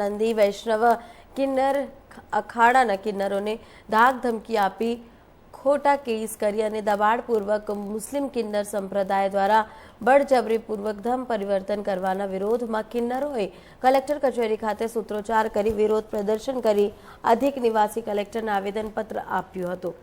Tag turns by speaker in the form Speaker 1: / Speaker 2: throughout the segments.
Speaker 1: રામાનંદી વૈષ્ણવ કિન્નર અખાડાના કિન્નરોને ધાક ધમકી આપી ખોટા કેસ કરી અને દબાણપૂર્વક મુસ્લિમ કિન્નર સંપ્રદાય દ્વારા બળજબરીપૂર્વક ધમ પરિવર્તન કરવાના વિરોધમાં કિન્નરોએ કલેક્ટર કચેરી ખાતે સૂત્રોચ્ચાર કરી વિરોધ પ્રદર્શન કરી અધિક નિવાસી કલેક્ટરને આવેદનપત્ર આપ્યું હતું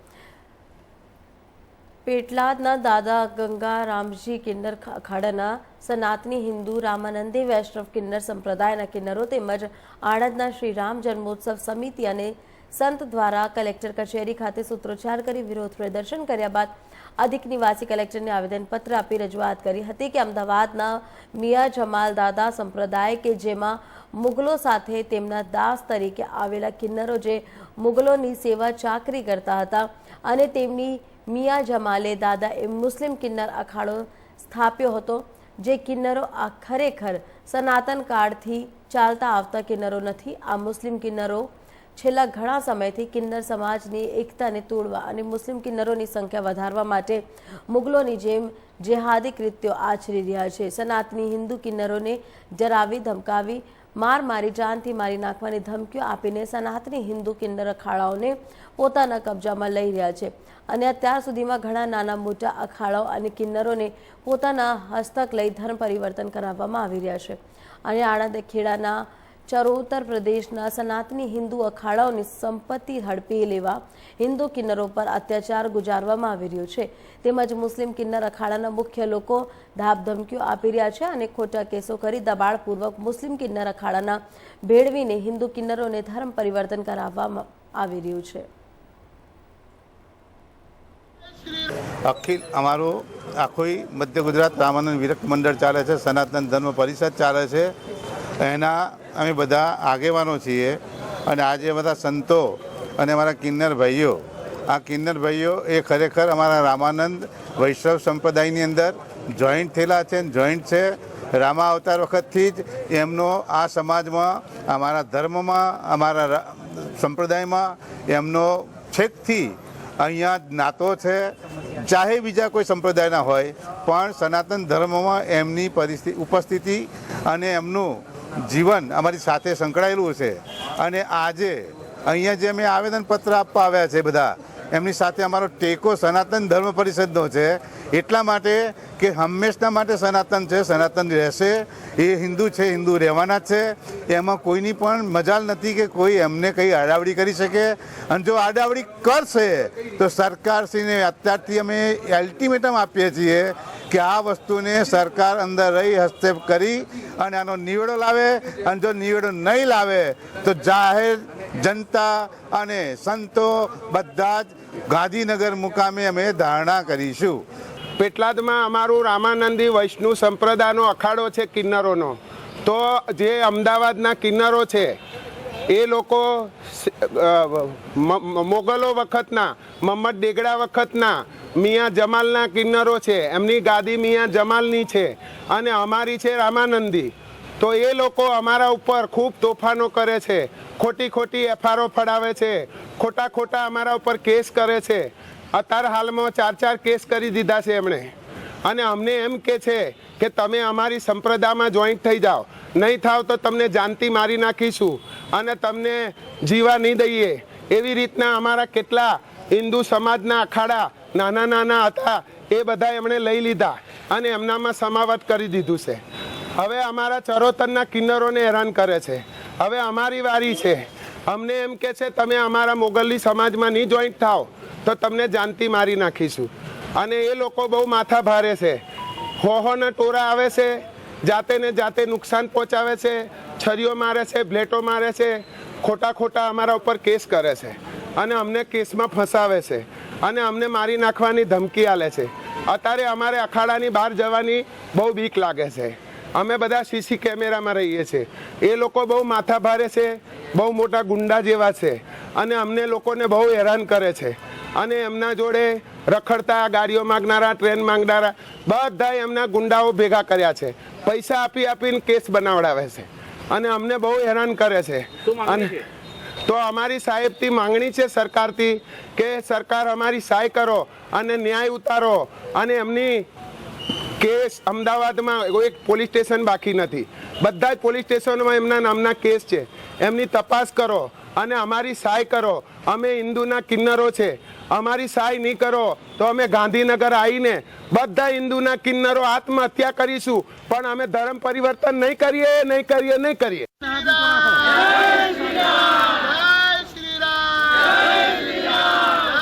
Speaker 1: પેટલાદના દાદા ગંગા રામજી કિન્નર અખાડાના સનાતની હિન્દુ રામાનંદી વૈષ્ણવ કિન્નર સંપ્રદાયના કિન્નરો તેમજ આણંદના શ્રી રામ જન્મોત્સવ સમિતિ અને સંત દ્વારા કલેક્ટર કચેરી ખાતે સૂત્રોચ્ચાર કરી વિરોધ પ્રદર્શન કર્યા બાદ અધિક નિવાસી કલેક્ટરને આવેદનપત્ર આપી રજૂઆત કરી હતી કે અમદાવાદના મિયા જમાલ દાદા સંપ્રદાય કે જેમાં મુગલો સાથે તેમના દાસ તરીકે આવેલા કિન્નરો જે મુગલોની સેવા ચાકરી કરતા હતા અને તેમની મિયા જમાલે દાદા એ મુસ્લિમ કિન્નર અખાડો સ્થાપ્યો હતો, જે કિન્નરો આ ખરેખર સનાતન કાળથી ચાલતા આવતા કિન્નરો નથી, આ મુસ્લિમ કિન્નરો છેલ્લા ઘણા સમયથી કિન્નર સમાજની એકતાને તોડવા અને મુસ્લિમ કિન્નરોની સંખ્યા વધારવા માટે મુગલોની જેમ જેહાદી કૃત્યો આચરી રહ્યા છે. સનાતની હિન્દુ કિન્નરોને જરાવી, ધમકાવી, માર મારી, જાનથી મારી નાખવાની ધમકીઓ આપીને સનાતની હિન્દુ કિન્નર અખાડાઓને પોતાના કબજામાં લઈ રહ્યા છે. અને અત્યાર સુધીમાં ઘણા નાના મોટા અખાડાઓ અને કિન્નરોને પોતાના હસ્તક લઈ ધર્મ પરિવર્તન કરાવવામાં આવી રહ્યા છે. અને આણંદ ખેડાના ચરોતર પ્રદેશના સનાતની હિન્દુ અખાડાઓની સંપત્તિ હડપી લેવા હિન્દુ કિન્નરો પર અત્યાચાર ગુજારવામાં આવી રહ્યો છે. તેમજ મુસ્લિમ કિન્નર અખાડાના મુખ્ય લોકો ધાકધમકીઓ આપી રહ્યા છે અને ખોટા કેસો કરી દબાણપૂર્વક મુસ્લિમ કિન્નર અખાડાના ભેળવીને હિન્દુ કિન્નરોને ધર્મ પરિવર્તન કરાવવામાં આવી રહ્યું છે.
Speaker 2: અખિલ, અમારું આખું મધ્ય ગુજરાત રામાનંદ વિરક્ત મંડળ ચાલે છે, સનાતન ધર્મ પરિષદ ચાલે છે. એના અમે બધા આગેવાનો છીએ અને આજે બધા સંતો અને અમારા કિન્નર ભાઈઓ, આ કિન્નર ભાઈઓ એ ખરેખર અમારા રામાનંદ વૈષ્ણવ સંપ્રદાયની અંદર જોઈન્ટ થયેલા છે જોઈન્ટ છે. રામા અવતાર વખતથી જ એમનો આ સમાજમાં, અમારા ધર્મમાં, અમારા સંપ્રદાયમાં એમનો છેકથી અહીંયા નાતો છે. ચાહે બીજા કોઈ સંપ્રદાયના હોય, પણ સનાતન ધર્મમાં એમની પરિસ્થિતિ ઉપસ્થિતિ અને એમનું જીવન અમારી સાથે સંકળાયેલું છે અને આજે અહીંયા જે અમે આવેદનપત્ર આપવા આવ્યા છે બધા, એમની સાથે અમારો ટેકો સનાતન ધર્મ પરિષદનો છે. એટલા માટે કે હંમેશના માટે સનાતન છે, સનાતન રહેશે. એ હિન્દુ છે, હિન્દુ રહેવાના જ છે. એમાં કોઈની પણ મજાલ નથી કે કોઈ એમને કંઈ આડાવડી કરી શકે. અને જો આડાવડી કરશે, તો સરકારશ્રીને અત્યારથી અમે અલ્ટિમેટમ આપીએ છીએ કે આ વસ્તુને સરકાર અંદર રહી હસ્તેપ કરી અને આનો નિવેડો લાવે અને જો નિવેડો નહીં લાવે તો જાહેર જનતા અને સંતો બધા જ ગાંધીનગર મુકામે અમે ધારણા કરીશું.
Speaker 3: પેટલાદમાં અમારું રામાનંદી વૈષ્ણુ સંપ્રદાયનો અખાડો છે કિન્નરોનો. તો જે અમદાવાદના કિન્નરો છે એ લોકો મોગલો વખતના મમ્મદ ડેગડા વખતના, મિયા જમાલના કિન્નરો છે. એમની ગાદી મિયાં જમાલની છે. અને અમારી છે રામાનંદી. તો એ લોકો અમારા ઉપર ખૂબ તોફાનો કરે છે. ખોટી ખોટી એફઆરઓ ફડાવે છે. ખોટા ખોટા અમારા ઉપર કેસ કરે છે. અત્યારે હાલમાં ચાર ચાર કેસ કરી દીધા છે એમણે. અને અમને એમ કે છે કે તમે અમારી સંપ્રદાયમાં જોઈન્ટ થઈ જાઓ. નહીં થાવ તો તમને જાનતી મારી નાખીશું અને તમને જીવા નહીં દઈએ. એવી રીતના અમારા કેટલા હિન્દુ સમાજના અખાડા નાના નાના હતા, એ બધા એમણે લઈ લીધા અને એમનામાં સમાવત કરી દીધું છે. હવે અમારા ચરોતરના કિન્નરોને હેરાન કરે છે. હવે અમારી વારી છે. અમને એમ કે છે, તમે અમારા મોગલી સમાજમાં નહીં જોઈન્ટ થાવ તો તમને જાનતી મારી નાખીશું. અને એ લોકો બહુ માથા ભારે છે. હોહોના ટોરા આવે છે, જાતે ને જાતે નુકસાન પહોંચાવે છે, છરીઓ મારે છે, બ્લેટો મારે છે, ખોટા ખોટા અમારા ઉપર કેસ કરે છે. અને અમને કેસમાં ફસાવે છે. અને અમને મારી નાખવાની ધમકી આલે છે. અત્યારે અમારે અખાડાની બહાર જવાની બહુ બીક લાગે છે. અમે બધા સીસી કેમેરામાં રહીએ છીએ. એ લોકો બહુ માથા ભારે છે, બહુ મોટા ગુંડા જેવા છે. અને અમને લોકોને બહુ હેરાન કરે છે. અને એમના જોડે રખડતા ગાડીઓ માંગનારા ટ્રેન માંગનારા બધા એમના ગુંડાઓ ભેગા કર્યા છે. પૈસા આપી આપીને કેસ બનાવડાવે છે. અને અમને બહુ હેરાન કરે છે. અને તો અમારી સાહેબથી માંગણી છે સરકારથી કે સરકાર અમારી સહાય કરો અને ન્યાય ઉતારો અને એમની કેસ અમદાવાદમાં એક પોલીસ સ્ટેશન બાકી નથી. બધા જ પોલીસ સ્ટેશનોમાં એમના નામના કેસ છે. એમની તપાસ કરો અને અમારી સહાય કરો. અમે હિન્દુના કિન્નરો છે. અમારી સહાય નહીં કરો તો અમે ગાંધીનગર આવીને બધા હિન્દુના કિન્નરો આત્મહત્યા કરીશું. પણ અમે ધર્મ પરિવર્તન નહીં કરીએ નહીં કરીએ નહીં કરીએ.